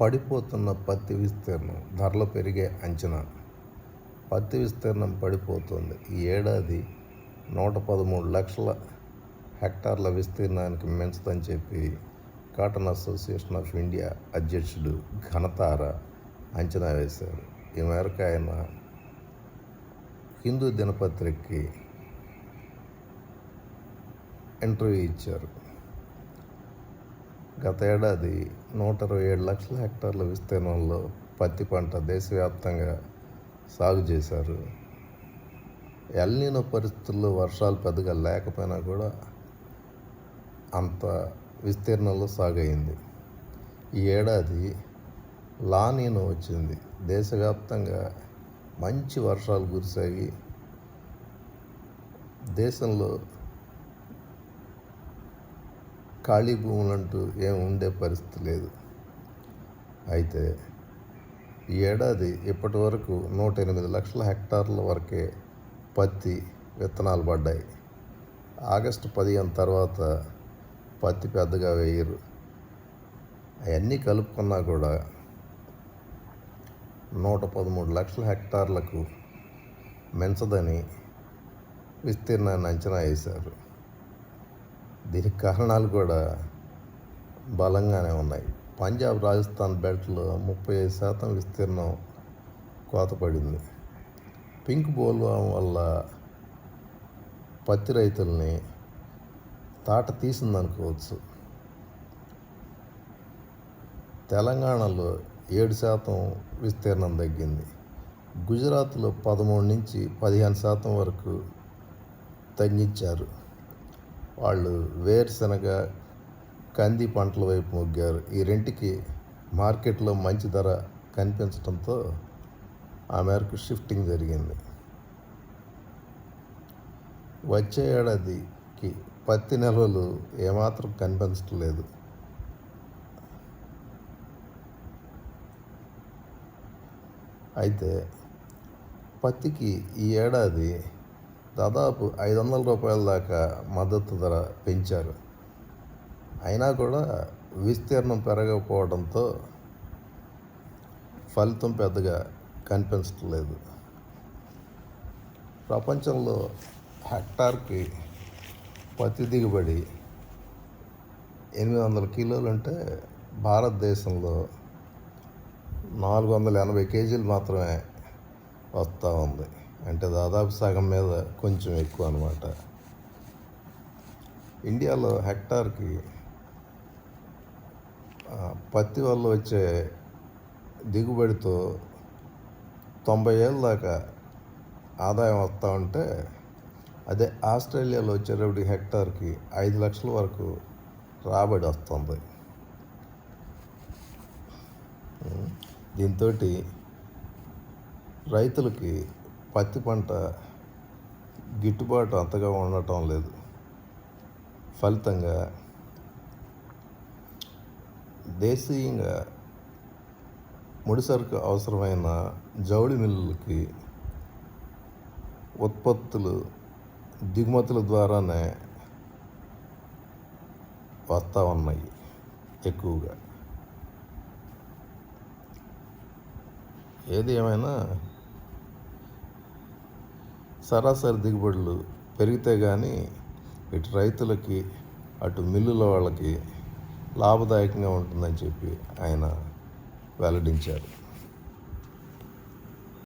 పడిపోతున్న పత్తి విస్తీర్ణం ధరలు పెరిగే అంచనా. పత్తి విస్తీర్ణం పడిపోతుంది. ఈ ఏడాది నూట పదమూడు లక్షల హెక్టార్ల విస్తీర్ణానికి మించదని చెప్పి కాటన్ అసోసియేషన్ ఆఫ్ ఇండియా అధ్యక్షుడు ఘనతార అంచనా వేశారు. ఈ మేరకు ఆయన హిందూ దినపత్రికకి ఇంటర్వ్యూ ఇచ్చారు. గత ఏడాది నూట ఇరవై ఏడు లక్షల హెక్టార్ల విస్తీర్ణంలో పత్తి పంట దేశవ్యాప్తంగా సాగు చేశారు. ఎల్నీనో పరిస్థితుల్లో వర్షాలు పెద్దగా లేకపోయినా కూడా అంత విస్తీర్ణంలో సాగైంది ఈ ఏడాది లానీనో వచ్చింది. దేశవ్యాప్తంగా మంచి వర్షాలు కురిసాయి దేశంలో ఖాళీ భూములంటూ ఏం ఉండే పరిస్థితి లేదు. అయితే ఈ ఏడాది ఇప్పటి వరకు నూట ఎనిమిది లక్షల హెక్టార్ల వరకే పత్తి విత్తనాలు పడ్డాయి. ఆగస్టు పదిహేను తర్వాత పత్తి పెద్దగా వేయరు. అవన్నీ కలుపుకున్నా కూడా నూట పదమూడు లక్షల హెక్టార్లకు మించదని విస్తీర్ణాన్ని అంచనా వేశారు. దీనికి కారణాలు కూడా బలంగానే ఉన్నాయి. పంజాబ్ రాజస్థాన్ బెల్ట్లో ముప్పై ఐదు శాతం విస్తీర్ణం కోతపడింది. పింక్ బోల్వాం వల్ల పత్తి రైతుల్ని తాట తీసిందనుకోవచ్చు. తెలంగాణలో ఏడు శాతం విస్తీర్ణం తగ్గింది. గుజరాత్లో పదమూడు నుంచి పదిహేను శాతం వరకు తగ్గించారు. వాళ్ళు వేరుశనగ కంది పంటల వైపు మొగ్గారు. ఈ రెంటికి మార్కెట్లో మంచి ధర కనిపించడంతో ఆ మేరకు షిఫ్టింగ్ జరిగింది. వచ్చే ఏడాదికి పత్తి నిల్వలు ఏమాత్రం కనిపించడం లేదు. అయితే పత్తికి ఈ ఏడాది దాదాపు ఐదు వందల రూపాయల దాకా మద్దతు ధర పెంచారు. అయినా కూడా విస్తీర్ణం పెరగకపోవడంతో ఫలితం పెద్దగా కనిపించడం లేదు. ప్రపంచంలో హెక్టార్కి పత్తి దిగుబడి ఎనిమిది వందల కిలోలు అంటే భారతదేశంలో నాలుగు వందల ఎనభై కేజీలు మాత్రమే వస్తూ ఉంది. అంటే దాదాపు సగం మీద కొంచెం ఎక్కువ అనమాట ఇండియాలో హెక్టార్కి పత్తి వల్ల వచ్చే దిగుబడితో తొంభై ఏళ్ళ దాకా ఆదాయం వస్తూ ఉంటే అదే ఆస్ట్రేలియాలో వచ్చేటప్పటికి హెక్టార్కి ఐదు లక్షల వరకు రాబడి వస్తుంది. దీంతో రైతులకి పత్తి పంట గిట్టుబాటు అంతగా ఉండటం లేదు. ఫలితంగా దేశీయంగా ముడిసరుకు అవసరమైన జౌళి మిల్లులకి ఉత్పత్తులు దిగుమతుల ద్వారానే వస్తూ ఉన్నాయి ఎక్కువగా. ఏది ఏమైనా సరాసరి దిగుబడులు పెరిగితే కానీ ఇటు రైతులకి అటు మిల్లుల వాళ్ళకి లాభదాయకంగా ఉంటుందని చెప్పి ఆయన వెల్లడించారు.